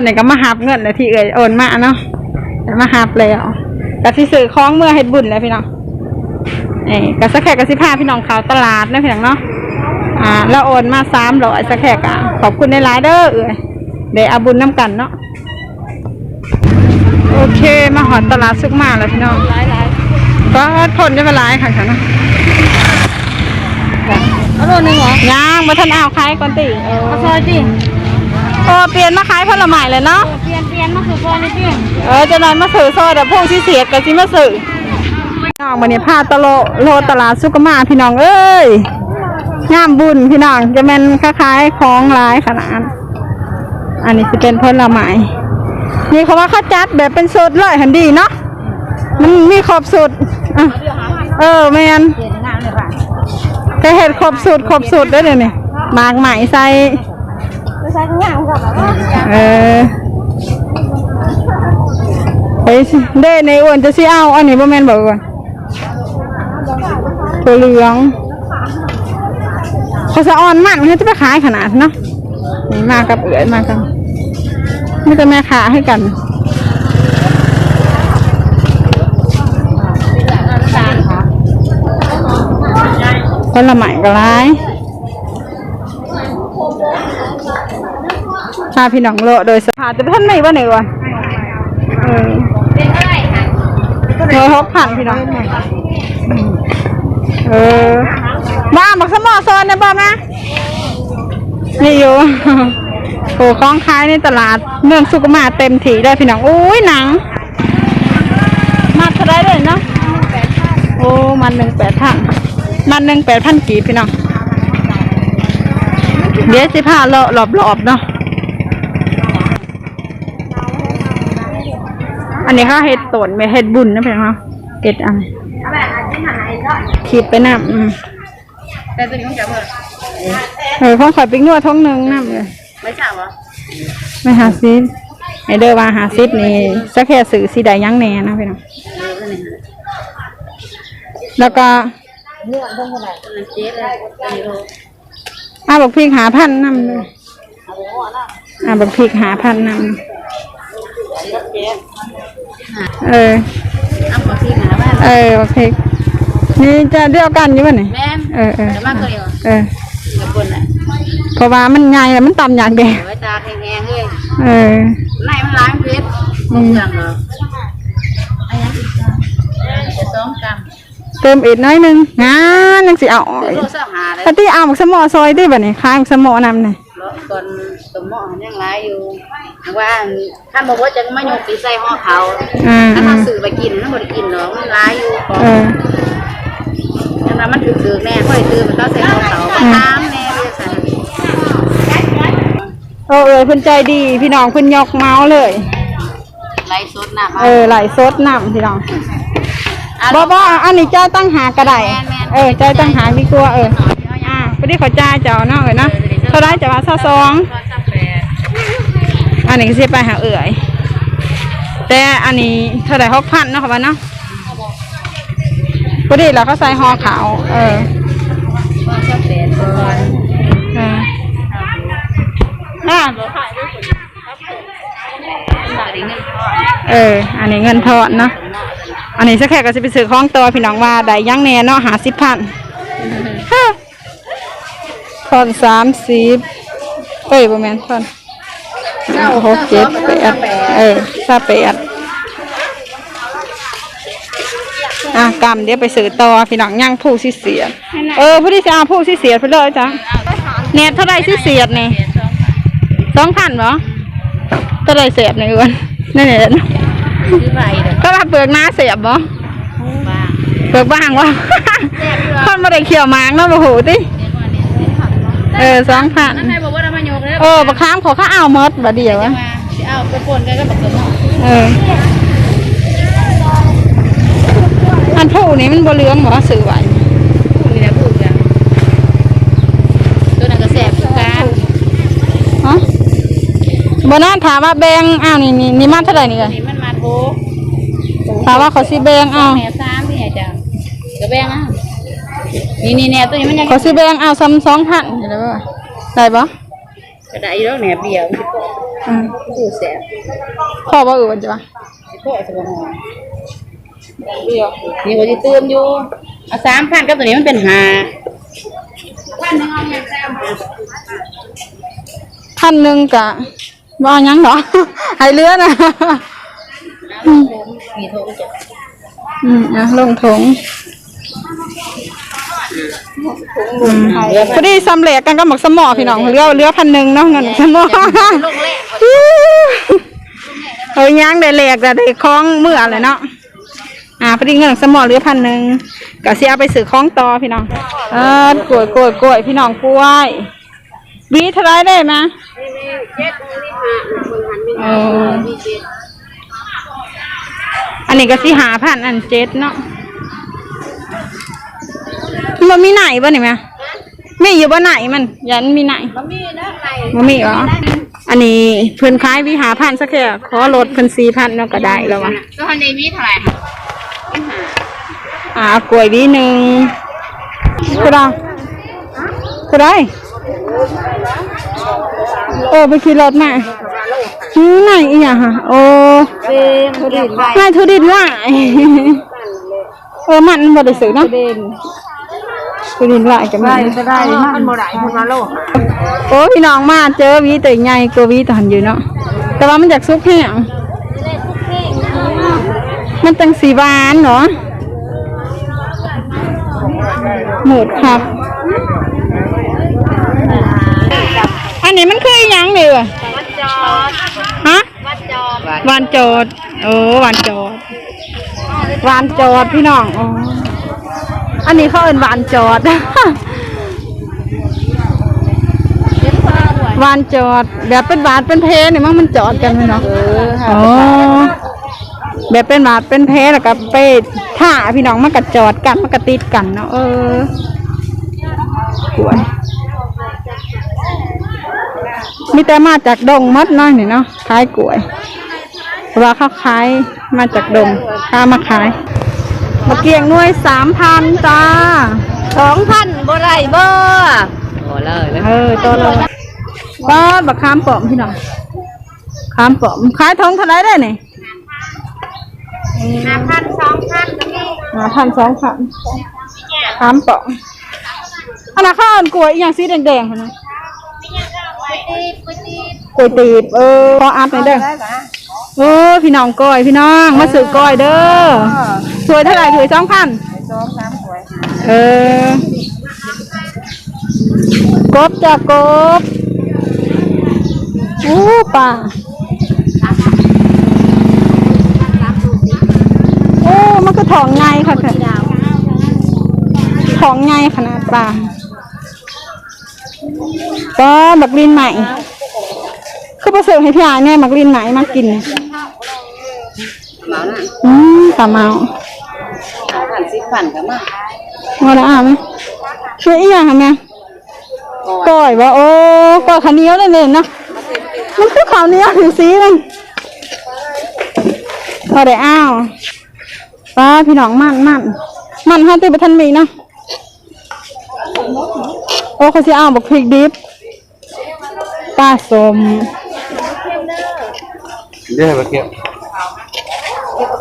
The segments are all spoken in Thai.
อนนี้ก็มาหับเงินเลยที่เอ่ยโอนมาเนาะแต่มาหับแล้วก็สิซื้อของเมื่อเฮ็ดบุญเลยพี่น้องเอ้ก็สักแขกก็สิพาพี่น้องเขาตลาดนะพี่น้องเนาะอ่า แล้วโอนมาสามร้อยสักแขกอะขอบคุณในไลน์เด้อเอ่ยเดี๋ยวเอาบุญน้ำกันเนาะโอเคมาหอดตลาดซุกมาแล้วพี่น้องก็ทนได้เวลาค่ะค่ะเนาะเอาโลนึงเหรอย่างมาทันเอาขายก่อนติเออเอาซอยดิ เออเปลี่ยนมาขายผลไม้เลยเนาะเปลี่ยนเปลี่ยนมาคือซอยนี่ดิเออจะนอนมาสื่อซอยแต่พวกที่เสียดกับซิมาสื่อน้องวันนี้พาตะโลโลตลาดสุกมาพี่น้องเอ้ยงามบุญพี่น้องจะเป็นคล้ายๆของร้ายขนาดอันนี้จะเป็นผลไม้นี่เขาว่าเขาจัดแบบเป็นสูตรเลยหันดีเนาะมันมีครบสูตรอะเออแมนเปลี่ยนงานเลยป่ะก็เห็ดครบสูตรครบสูตรได้เลยเนี่ยหมากไหมใส่ ไม่ใช่านกับแบบว่าเออเฮ้ยสิเด้ในอ้วนจะสิเอาอันนี้บ่แม่นบอกก่อนตัวเหลืองเขาสะออนมากมันจะไปขายขนาดเนาะนี่มากับเอือยมากันไม่จะแม่ค้าให้กันคนละใหม่ก็ร้ายาพี่น้องโลดโดยสภาจะไปท่านไหนวะไหนวะเออเป็นเท่าไหร่คะโดยหกพันพี่น้องเออบ้าบักสมอซอนนะบ้านะนี่อยู่โอ้คล้องขายในตลาดเมืองสุกมาเต็มถีได้พี่น้องอุ้ยหนัง มาเท่าไรเลยเนาะโอ้มันหนึ่งแปดพันมันหนึ่งแปดพันกีบพี่น้องเดี๋ยวสิพาเลาะรอบๆเนาะ อันนี้เขาเฮ็ดตนไม่เฮ็ดบุญนะพี่น้องเนาะเฮ็ดอะไรเอาแบบอันที่หายก็ขีดไปน้ำอืมแต่ตัวนี้มันจะเปิดเออของข่อยปิ๊กนัวท้องหนึ่งน้ำเลยไม่ใช่เหรอไม่หาซิปไอเดอร์ว่าหาซิปนี่สักแค่สื่อสีใดยังแน่นะพี่น้องแล้วก็เรื่องต้องขนาดมันเจ๊เลยอันนี้โลอาบักพริกหาพันน้ำเลยอาบักพริกหาพันน้ำ เออเอาขอที่หาบ้านเออบักพริกนี่จะเดียวกันอยู่ป่ะนี่แม่นเออเออจะมากเลยเหรอเออเดี๋ยวคนอะเพราะว่ามันใหญ่แล้วมันต่ำอย่างเดียวเดี๋ยวไว้ตาแห้งๆเลยเออไหนมันล้างเพชรมึงจังเหรออันยังอีกจะสองกรัมเติมอีกน้อยหนึงงานยังสิเอาออกเดี๋ยวอีโลกเสาหาเลยถ้าที่เอาหมกสมอซอยที่แบบนี้คล้ายหมกสมอนำเนี่ยรถก่อนสมองยังร้ายอยู่ ว่าท่านบอกว่าจะไม่ยกปีใส่ห่อเขาอ่าถ้าอ่าเราสื่อไปกินมันบ่ได้กินหรอกมันร้ายอยู่ของเออยังว่ามันถือๆแน่ค่อยซื้อมันก็ใส่ห่อเขาก็ตามแน่เรื่องสันโอ้เออเพิ่นใจดีพี่น้องเพิ่นยกเมาส์เลยไล่สดน้ำเออไหลซดน้ำพี่น้องอะ บ่บ่อันนี้เจ้าตั้งหากระไดแม่นแม่นเออเจ้าตั้งหาดีกว่าเออ อ่าพอดีเขอจ่ายเจ้าเนาะเออเนาะเท่าไรจะว่าซะสอง อันนี้ก็สิไปหาเอื่อย แต่อันนี้เท่าไหร่หกพันเนาะค่ะว่าเนาะพอดีเราก็ใส่ห่อขาว เออน่าเออ อันนี้เงินทอนเนาะ อันนี้สักแค่ก็จะไปซื้อของตัวพี่น้องว่าได้ยังแน่เนาะหาสิบพันทอนสามสิบเอ้ยประมาณทอน หกเจ็ดแปดเออซาแปดอะกำเดี๋ยวไปซื้อต่อพี่น้องย่างผู้สิเสียดเออผู้ที่จะเอาผู้สิเสียดไปเลยจ้ะเน็ตเท่าไรสิเสียดนี่สองพันเหรอเท่าไรเสียบในเอือนนี่เนี่ยซื้อใบเด้อก็ว่าเปลือกหน้าเสียบบ่บ้างเปลือกบ้างวะคนมาได้เขียวหมางเนาะบ่หูติเออสองพันนั่นใครบอกว่าเรามายกแล้ว เออบักข้ามขอข้าเอาหมดบัดเดียวจะอะมาสิเอาไปปนกันก็บักกระหม่อมเอออันผู้นี้มันบ่เหลืองบ่สื่อไหวมีแต่พูดกันตัวนั้นก็แสบคือกันฮะบ่น่าถามว่าแบงอ้าวนี่นี่นี่มาเท่าไหร่นี่กันนี่มันมาโทถามว่าเขาสิแบงเอาแม่สามนี่จ้ะกระแบงอะนี่นี่แน่ตัวนี้มันยังเขาสิแบงเอาซ้ำสองพันได้บ่ได้บ่ กระไดอยู่แล้วแหนบเดียวอืมดูแสบพ่อว่าเออจ้ะสิโคจะบ่หอมเดียวนี่ก็สิเติมอยู่เอาสามพันกับตัวนี้มันเป็นห้าพันหนึงเอาแม่แซมพันหนึ่งกะว่าหยังเหรอให้เรือนะมีโทรจ้ะอืมอะลงถุง อืมพอดีสำเร็จกันก็หมักสมอพี่น้องเรือเรือพันหนึ่งเนาะเงินสมอเฮ้ยยังได้แหลกแต่ได้คล้องเมื่อเลยเนาะอ่าพอดีเงินสมอเรือพันหนึ่งก็เสียไปซื้อคล้องต่อพี่น้องเออกล้วยกล้วยกล้วยพี่น้องกล้วยวีเท่าไรได้ไหมเจ็ดอันนี้ก็สิหาพันอันเจ็ดเนาะ มันมีไหนบ่นี่ไหมมีอยู่บ่ไหนมันยันมีไหนมันมีนะไหนมันมีเหรออันนี้เพิ่นขายวิหาพันสักแค่ขอลดเพิ่นสี่พันเนาะก็ได้แล้ววะก็ในมีเท่าไหร่ค่ะมันหาอ่ากล้วยวีหนึ่งก็ได้ก็ได้โอ้ไปขี่รถมาหือไหนอีหยังฮะโอ้เป็นทุเรียนไทยนายทุดินว่าเออมันบ่ได้ซื้อเนาะ ทุดินว่าจะไม่จะได้มันบ่ได้มันมาโลกโอ้พี่น้องมาเจอวีตัวใหญ่กว่าวีตัวหันอยู่เนาะแต่ว่ามันจากซุกแห้งมันตังสีหวานเนาะหมดครับ อันนี้มันคืออหยังนี่วะวัดจอดฮะวัดจอดหวานโจดโอ้หวานโจดหวานโจดพี่น้อง อ๋ออันนี้เขาเอิ้นหวานโจดเจ็ดฟ้าด้วยหวานโจดแบบเป็นหวานเป็นเพนี่มั้งมันจอดกันไหมเนาะอ๋อแบบเป็นหวานเป็นเพแล้วก็ไปท่าพี่น้องมันก็จอดกันมันก็ติดกันเนาะเออกวนมีแต่มาจากดงมัดน้อยนี่เนาะขายกล้วยเพราะว่าเขาขายมาจากดงข้ามาขาย มาเกียงหน่วยสามพันจ้าสองพันบ่ได้บ่โอ้เลยเลยเออตัวเลยก็บักขามปอมพี่น้องขามปอมขายทองเท่าไรได้เนี่ยห้าพันสองพันก็มีหาพันสองพันขามปอมอันนั้นข้าวอันกล้วยอหย่างสีแดงๆค่ะนะก๋วยตีก๋วยตีกล้วยตีบเออพออัดหน่อยเด้อโอ้พี่น้องก้อยพี่น้องมาซื้อก้อยเด้อ สวยเท่าไหร่ถือสองพันสองสามถ้วยเออกบจะกบอู้ป่าโอ้มันก็ของไงค่ะค่ะของไงขนาดป่าก็บักลินใหม่ คือประเสริฐให้พี่อายแน่บักลินใหม่มากินอืมตาเมาาพันสิบพันก็มาว่าแล้วอะไหมช่วยอีกอย่างค่ะแม่ก้อยว่าโอ้ก้อยข้าวเหนียวเลยเนี่ยเนาะมันคือข้าวเหนียวถึงสีมันพอได้อ้าวป้าพี่น้องมันมันมันห้าตีบทันมีเนาะโอ้เขาสิอ้าวบอกพริกดิบปลาสมเรียกมาเก็บ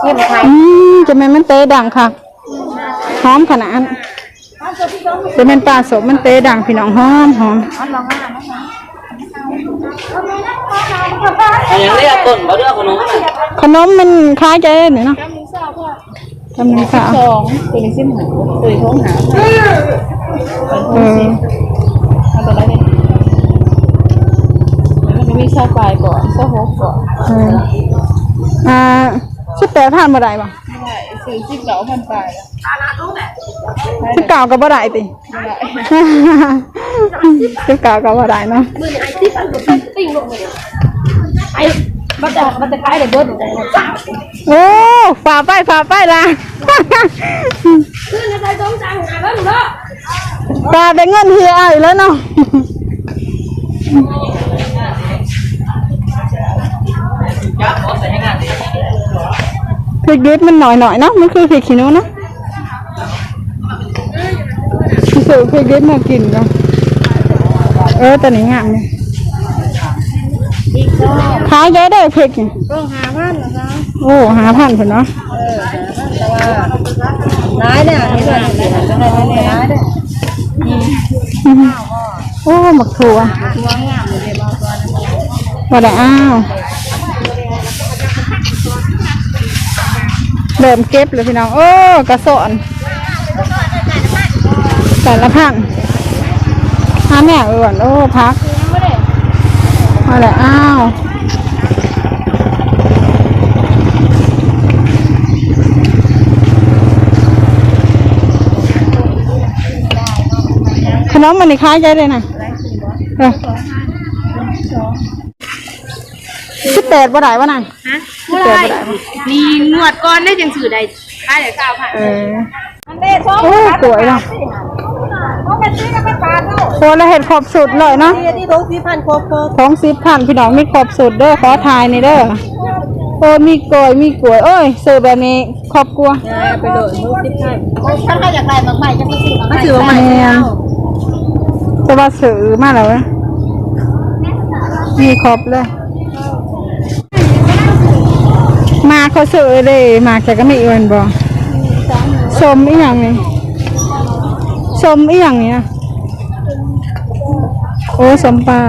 เข้มไทยอืมจะแม่นมันเตะดังค่ะ หอมขนาดจะแม่นปลาสมมันเตะดังพี่น้องหอมหอมอย่างเรียกต้นมาเรื่องขนมขนมมันคล้ายใจเนี่ยเนาะกำลังสาวสองตัวนี้สิบหาตัวนี้ท้องหาเออเอาไปแล้เนี่ยมันจะมีซาปลายก่อนซาหกก่อนอ่าสิบแปดพันบ่ได้ปะ ซื้อสิบเก้าพันปลายสิบเก้าก็บ่ได้ติสิบเก้าก็บ่ได้เนาะมือไอ้ที่ปันกับติ้งลงเลยไอ้มันจะมันจะคล้ายเลยเบิร์ดโอ้ฝ่าไปฝ่าไปละขึ้นในใจสงจังหาแล้วหนูเนาะฝ่าได้เงินเฮียอีกแล้วเนาะ พริกดิบมันหน่อยหน่อยๆเนาะมันคือพริกขี้หนูเนาะซื้อพริกดิบมากินเนาะเออแต่นี้งามเลยอีกขายได้ได้เพกนี่ก็หาพันนะจ๊ะโอ้หาพันเพิ่นเนาะเออแต่ว่าร้ายเนี่ยนี่ด้วยจะได้ไม่ร้ายด้วยโอ้หมักถั่วตัวงามเลยบอกก่อนบ่ได้อ้าว เริ่มเก็บเลยพี่น้องโอ้กระสอนแต่ละพันหาแม่เอื่นโอ้พักมาแล้วอ้าวขนมมันนี่ค้ายใจเลยนะสิบแปดบ่ได้วะนาย ฮะสิบแปดบ่ได้วะมีนวดก่อนได้จังสื่อใดค่าเดี๋ยวเก้าพันเออ มันได้ท้องโอ้สวยเนาะเพราะมันซื้อกันเป็นพันลูกโคแล้วเห็ดขอบสุดเลยเนาะที่ที่ท้องสี่พันครบครบท้องสิบพันพี่น้องมีขอบสุดเด้อขอทายในเด้อโอ้มีกล้วยมีกล้วยโอ้ยซื้อแบบนี้ครอบครัว ไปโดดลูกสิบพันถ้าใครอยากได้บางใบจะมาซื้อมาซื้อมาใหม่แม่นจะว่าซื้อมาแล้วเว้ยมีครบเลย มาเขาซื้อเลยมาแกก็ไม่เอินบ่สมอีหยังนี่สมอีหยังเนี่ยโอ้สมปลา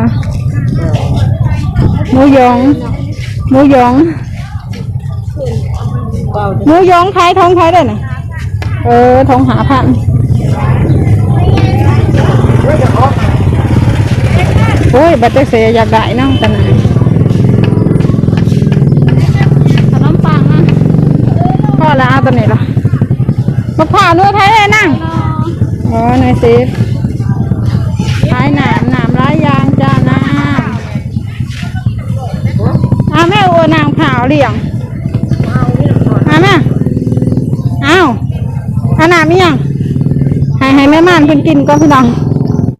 หมูยองหมูยองหมูยองขายทองขายได้น่ะเออทองหาพันโอ้ยบัตรเสียอยากได้นาะแต่ไหน พ่อละเอาตัวนี้ละมะพร้าวนู้นไทยเลยนั่งอ๋อหน่อยสิขายหนามหนามร้ายยางจ้าน้ำเอาแม่อัวนางขาวเลี้ยงมาแม่เอาเอาหนามียังให้ให้แม่ม่านเพิ่นกินก่อนพี่น้อง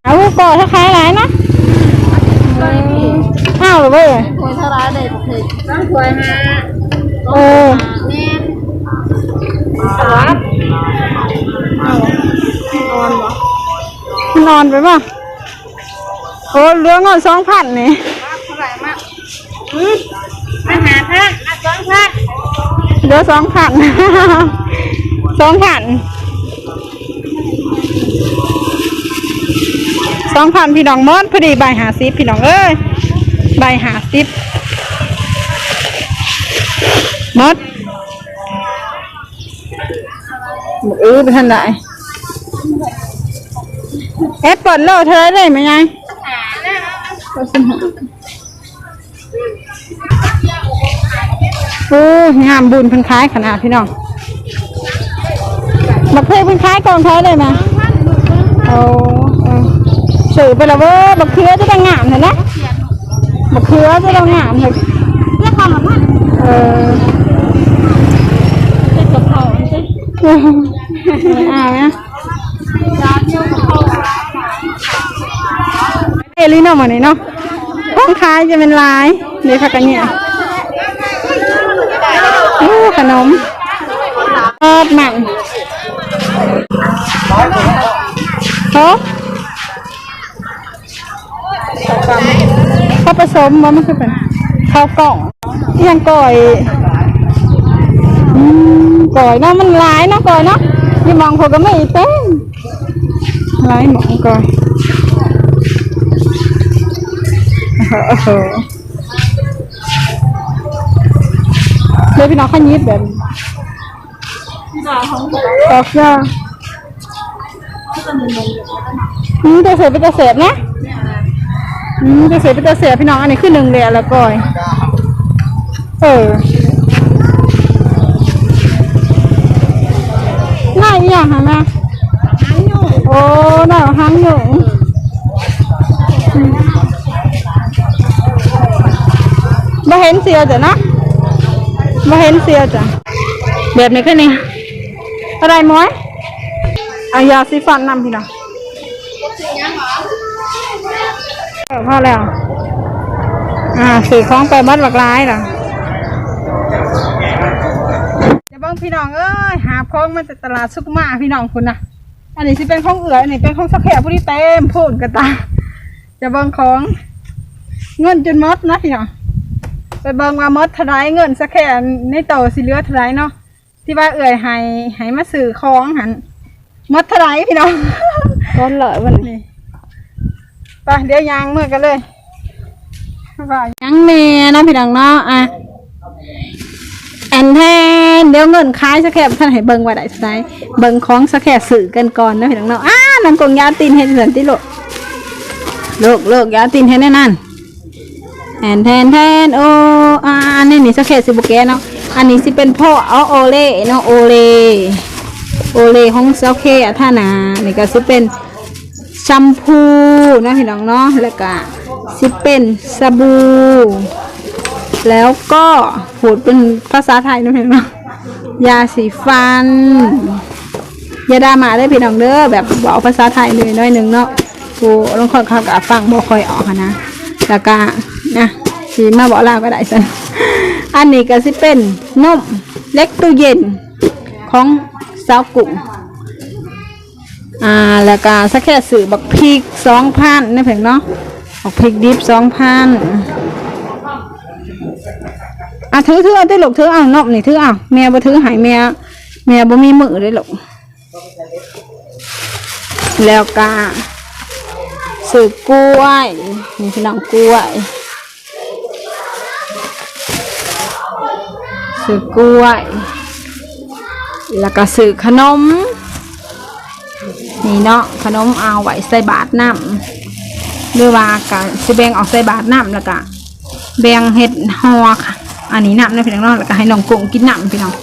เอาก่อถ้าขายหลายเนาะเอ้าวเลยเว้ยถวยเท่าไรได้ถึงน้ำถวยมาเออแน่นมันนอนไปป่ะโอ้เหลือเงินสองพันนี่เท่าไหร่มากอืมอาหารท่านอาสองพันเหลือสองพันสองพันสองพันพี่น้องมดพอดีใบหาซิปพี่น้องเอ้ยใบหาซิปมด เออไปทันได้แอปเปิลโลเธอได้ไหมยายโอ้ยงามบุญเพันคล้ายขนาดพี่น้องบักเพยเพันคล้ายกองเธอได้ไหมโอ้เออสื่อไปแล้วเว้ยบักเขือจะต้องงามเห็นไหมบักเขือจะต้องงามเลยเรียกความหมายเออ เป็นกะเพราใช่ ไม่เอานะร้านเดียวกับเขาเอลิโนมาเนี่เนาะห้องขายจะเป็นลายนี่ค่ะกันเนี่ยโอ้ขนมทอดหมันโอ้ข้าวผสมว่ามันคือเป็นข้าวกล่องยังก่อยอืม ก่อยเนาะมันหลายเนาะก่อยเนาะยี่มองพวกก็ไม่เต้นหลายหมองก่อยโอ้โหเลยพี่น้องขยิบแบบตอกยาอืมตัวเสียเป็นตัวเสียนะอืมตัวเสียเป็นตัวเสียพี่น้องอันนี้คือหนึ่งเลยแล้วก่อย เออ อีหยังหะแม่โอ้หน้าหางหยงมาเห็นเสียวจ้ะเนาะมาเห็นเสียวจ้ะแบบนี้ก็นี่อะไรม้อยเอายาสีฟันนำพี่น้องเออพอแล้ว อ่าสื่อของไปบัดหลากหลายล่ะจะ เบิ่งพี่น้องเอ้ยหาของมาจากตลาดซุกมาพี่น้องคุณนะอันนี้สิเป็นของเอืออันนี้เป็นของสักแขกผู้ที่เต็มพูดกันตา จะเบิ่งของเงินจนหมดนะพี่น้องไปเบิ่งว่าหมดเท่าไรเงินสักแค่ในโตสิเหลือเท่าไรเนาะที่ว่าเอื่อยให้ให้มาซื้อของหันหมดเท่าไรพี่น้องก้อนเลยวันนี้นี่ไปเดี๋ยวยางเมื่อกันเลยไปยังเมเนาะพี่น้องเนาะอะแอนแท นเดี๋ยวเงินคล้ายสแค่ท่านให้เบิ่งว่าได้สักไดเบิ่งของสแค่สื่อกันก่อนนะพี่น้องเนาะอ้านังกงยาตีนเห็นสันติโลกโลกโลกยาตีนเห็นแน่นั่นแอนแทนแทนโออ่าอันนี้นี่สเคสิบุแกเนาะอันนี้สิเป็นพ่อเอาโอเล่เนาะโอเล่โอเล่ของเซาเคอะท่านานี่ก็สิเป็นแชมพูนะพี่น้องเนาะแล้วก็สิเป็นสบู่แล้วก็พูดเป็นภาษาไทยนาะพี่น้องเนาะ ยาสีฟันยาดามาได้พี่น้องเด้อแบบบอกภาษาไทยเลยน้อยหนึ่งเนาะกูลองคอยเข้ากับฟังบ่คอยออกอะนะแล้วก็นะสีมาบอกลาก็ได้สิอันนี้ก็สิเป็นนมเล็กตู้เย็นของสาวกุ้งอ่าแล้วก็สักแค่สื่อบักพริกสองพันนี่เพียงเนาะบักพริกดิบสองพัน อะถือถือเอาได้หลกถือเอานมนี่ถือเอาแม่บ่ถือหายแม่แม่บ่มีมือได้หลกแล้วก็สื่อกล้วยนี่พี่น้องกล้วยสื่อกล้วย แล้วก็สื่อขนม นี่เนาะขนมเอาไว้ใส่บาทน้ำหรือว่าก็สิแบ่งออกใส่บาทน้ำแล้วก็แบ่งเห็ดหอค่ะ อันนี้น้ำนะพี่น้องเนาะแล้วก็ให้น้องกุ้งกินน้ำพี่น้อง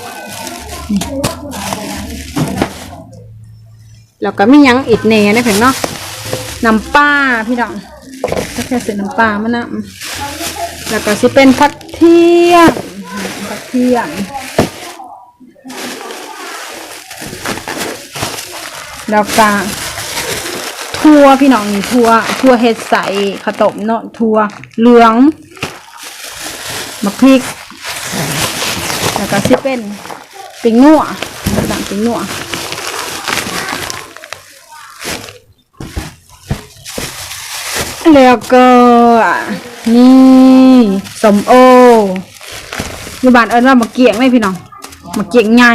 แล้วก็มียังอีกแหน่นะพี่น้องเนาะน้ำปลาพี่น้องก็แค่ใส่น้ำปลามะนะแล้วก็สิเป็นผักเทียมผักเทียมแล้วก็ทั่วพี่น้องนี่ทั่วทั่วเห็ดใสข้าต้มเนาะทั่วเหลืองมะพริก แล้วก็สิเป็นปิงนัวต่างปิงนัวแล้วก็นี่สมโอยูบานเอิญว่ามาเกียงไหมพี่น้องมาเกียงใหญ่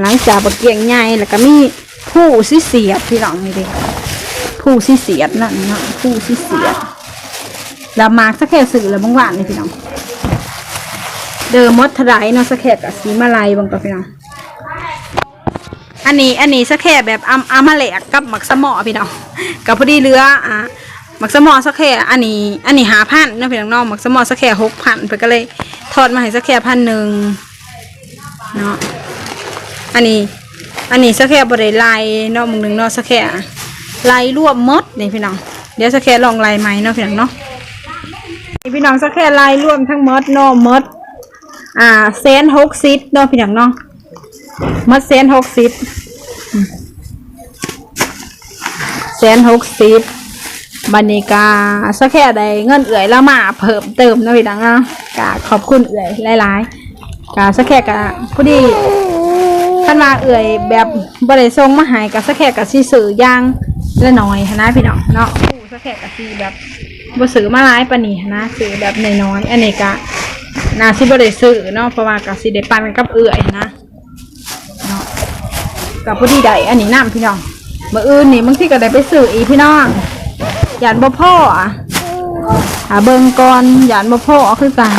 หลังจากมาเกียงใหญ่แล้วก็มีผู้สิเสียดพี่น้องนี่ดิผู้สิเสียดนั่นนะผู้สิเสียดแล้วมากสักแค่สื่อแล้วบางวันนี่พี่น้อง เดิมมดทลายเนาะสักแค่กับสีมาลายบางกับพี่น้องอันนี้อันนี้สักแค่แบบอาอามาแหลกกับหมักสมอพี่น้องกับพอดีเรืออะหมักสมอสักแค่อันนี้ อันนี้หาพันเนาะพี่น้องเนาะหมักสมอสักแค่หกพันเพิ่ก็เลยทอดมาให้สักแค่พันหนึ่งเนาะอันนี้ อันนี้สักแค่บริลายเนาะมึงหนึ่งเนาะสักแค่ลายรวบมดนี่พี่น้องเดี๋ยวสักแค่ลองลายไหมเนาะพี่น้องเนาะพี่น้องสักแค่ลายรวมทั้งมดเนาะมด อ่าเซนหกซิปเนาะพี่น้องเนาะมัดเซนหกสิบเซนหกสิบบันนี้กาสักแค่ใดเงินเอื่อยแล้วมาเพิ่มเติมนะพี่ดังอะกาขอบคุณเอื่อยหลายๆกาสักแค่กะพอดีท่านมาเอื่อยแบบบริทรงมาหายกาสักแค่กะซีสื่อย่างละหน่อยนะพี่น้องเนาะผู้สักแค่กะซีแบบบสื่อมาหลายปนีนนะสื่อแบบน้อยๆอันนี้กะ นาซิบริสื่อเนาะเพราะว่ากะซีได้ปันกับเอื่อยหั้นนะกับผู้ที่ใดอันนี้น้ำพี่น้องเมื่ออื่นนี่บางทีก็ได้ไปซื้ออีพี่น้องหยานบ่พ่ออะหาเบิงก่อนหยานบ่พ่อคือกัน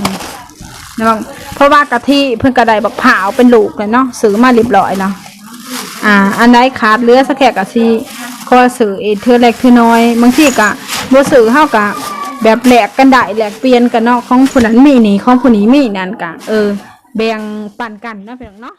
นี่น้องเพราะว่ากะทิเพิ่นกระไดบักผาวเป็นลูกเลยเนาะซื้อมาเรียบร้อยเนาะอ่า อันใดขาดเลือสักแค่กะซีก็ซื้ออีกเทื่อเล็กเทื่อน้อยบางทีกะบ่ซื้อเฮากะ แบบแหลกกันได้แหลกเปลี่ยนกันเนาะของคนนั้นมีนี่ของคนนี้มีนั่นกะเออ แบ่งปันกันนาะพี่น้องเนาะ